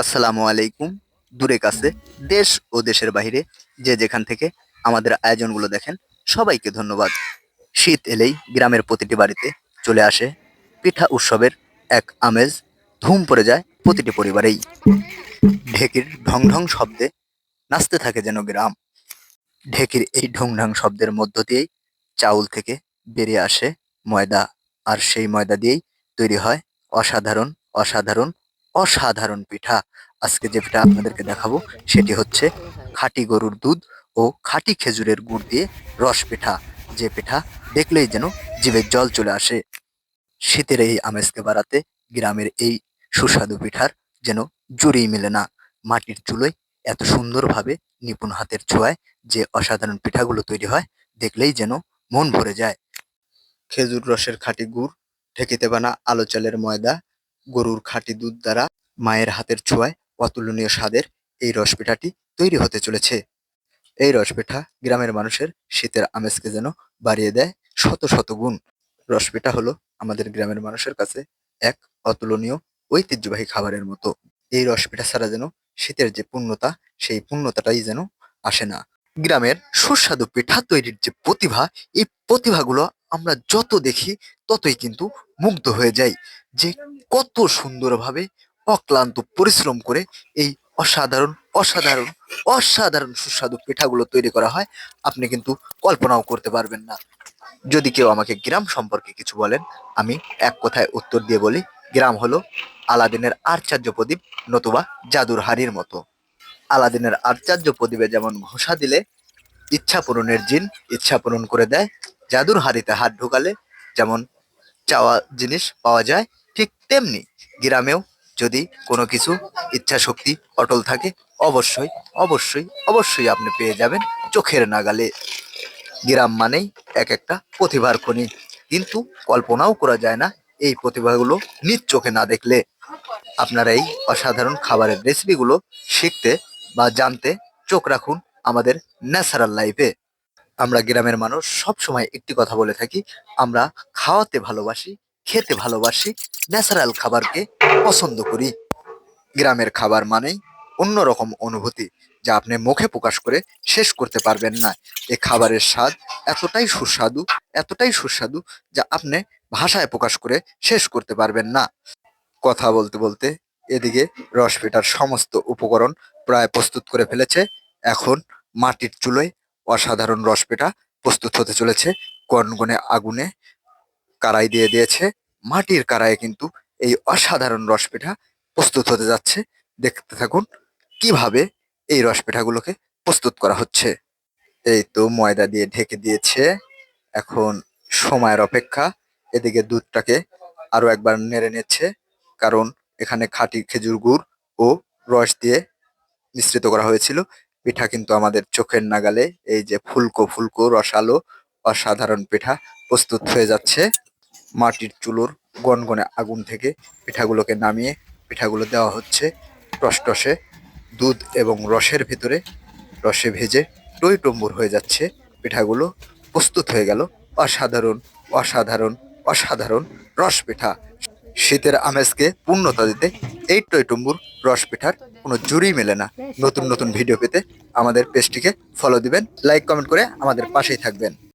আসসালামু আলাইকুম। দূরে কাছে, দেশ ও দেশের বাইরে যে যেখান থেকে আমাদের আয়োজনগুলো দেখেন, সবাইকে ধন্যবাদ। শীত এলেই গ্রামের প্রতিটি বাড়িতে চলে আসে পিঠা উৎসবের এক আমেজ, ধুম পড়ে যায় প্রতিটি পরিবারেই। ঢেকির ঢং ঢং শব্দে নাচতে থাকে যেন গ্রাম। ঢেকির এই ঢং ঢং শব্দের মধ্য দিয়েই চাউল থেকে বেরিয়ে আসে ময়দা। আর সেই ময়দা দিয়েই তৈরি হয় অসাধারণ অসাধারণ অসাধারণ পিঠা। আজকে যে পিঠা আপনাদেরকে দেখাবো, সেটি হচ্ছে খাঁটি গরুর দুধ ও খাঁটি খেজুরের গুড় দিয়ে রস পিঠা। যে পিঠা দেখলেই যেন জীবের জল চলে আসে। শীতের এই আমেজকে বাড়াতে গ্রামের এই সুস্বাদু পিঠার যেন জুড়েই মেলে না। মাটির চুলোয় এত সুন্দরভাবে নিপুণ হাতের ছোঁয়ায় যে অসাধারণ পিঠাগুলো তৈরি হয়, দেখলেই যেন মন ভরে যায়। খেজুর রসের খাঁটি গুড় ঢেকিতে বানা আলো চালের ময়দা, গরুর খাঁটি দুধ দ্বারা মায়ের হাতের ছোঁয়ায় অতুলনীয় স্বাদের এই রসপিঠাটি তৈরি হতে চলেছে। এই রসপিঠা গ্রামের মানুষের শীতের আমেজকে যেন বাড়িয়ে দেয় শত শত গুণ। রসপিঠা হলো আমাদের গ্রামের মানুষের কাছে এক অতুলনীয়, ঐতিহ্যবাহী খাবারের মতো। এই রসপিঠা ছাড়া যেন শীতের যে পূর্ণতা, সেই পূর্ণতাটাই যেন আসে না। গ্রামের সুস্বাদু পিঠা তৈরির যে প্রতিভা, এই প্রতিভাগুলো আমরা যত দেখি, ততই কিন্তু মুগ্ধ হয়ে যাই। যে কত সুন্দরভাবে অক্লান্ত পরিশ্রম করে এই অসাধারণ অসাধারণ অসাধারণ সুস্বাদু পিঠাগুলো তৈরি করা হয়, আপনি কিন্তু কল্পনাও করতে পারবেন না। যদি কেউ আমাকে গ্রাম সম্পর্কে কিছু বলেন, আমি এক কথায় উত্তর দিয়ে বলি, গ্রাম হলো আলাদিনের আশ্চর্য প্রদীপ নতুবা জাদুর হাড়ির মতো। আলাদিনের আশ্চর্য প্রদীপে যেমন ঘোষা দিলে, ইচ্ছা পূরণের জিন ইচ্ছা পূরণ করে দেয়, জাদুর হাড়িতে হাত ঢোকালে যেমন চাওয়া জিনিস পাওয়া যায়, ঠিক তেমনি গ্রামেও যদি কোনো কিছু ইচ্ছা শক্তি অটল থাকে, অবশ্যই অবশ্যই অবশ্যই আপনি পেয়ে যাবেন চোখের নাগালে। গ্রাম মানেই এক একটা প্রতিভার খনি। কিন্তু কল্পনাও করা যায় না এই প্রতিভাগুলো নিজ চোখে না দেখলে। আপনারা এই অসাধারণ খাবারের রেসিপিগুলো শিখতে বা জানতে চোখ রাখুন আমাদের ন্যাচারাল লাইফে। আমরা গ্রামের মানুষ সব সময় একটি কথা বলে থাকি, আমরা খাওয়াতে ভালোবাসি খেতে ভালোবাসি, ন্যাচারাল খাবারকে পছন্দ করি। গ্রামের খাবার মানেই অন্যরকম অনুভূতি, যা আপনি মুখে প্রকাশ করে শেষ করতে পারবেন না। এ খাবারের স্বাদ এতটাই সুস্বাদু এতটাই সুস্বাদু, যা আপনি ভাষায় প্রকাশ করে শেষ করতে পারবেন না। কথা বলতে বলতে এদিকে রসপিঠার সমস্ত উপকরণ প্রায় প্রস্তুত করে ফেলেছে। এখন মাটির চুলোয় অসাধারণ রসপিঠা প্রস্তুত হতে চলেছে। গনগনে আগুনে কারাই দিয়ে দিয়েছে। মাটির কারায়ে কিন্তু এই অসাধারণ রসপিঠা প্রস্তুত হতে যাচ্ছে। দেখতে থাকুন কীভাবে এই রসপিঠাগুলোকে প্রস্তুত করা হচ্ছে। এই তো ময়দা দিয়ে ঢেকে দিয়েছে। এখন সময়ের অপেক্ষা। এদিকে দুধটাকে আরও একবার নেড়ে নিচ্ছে। কারণ এখানে খাঁটি খেজুর গুড় ও রস দিয়ে মিশ্রিত করা হয়েছিল। পিঠা কিন্তু আমাদের চোখের নাগালে এই যে ফুলকো ফুলকো রসালো অসাধারণ পিঠা প্রস্তুত হয়ে যাচ্ছে। মাটির চুলোর গনগনে আগুন থেকে পিঠাগুলোকে নামিয়ে পিঠাগুলো দেওয়া হচ্ছে। টসটসে দুধ এবং রসের ভিতরে রসে ভেজে টই টম্বুর হয়ে যাচ্ছে। পিঠাগুলো প্রস্তুত হয়ে গেল। অসাধারণ অসাধারণ অসাধারণ রস পিঠা। শীতের আমেজকে পূর্ণতা দিতে এই টই টম্বুর রস পিঠার কোনো জুড়ি মেলে না। নতুন নতুন ভিডিও পেতে আমাদের পেজটিকে ফলো দিবেন লাইক কমেন্ট করে আমাদের পাশেই থাকবেন।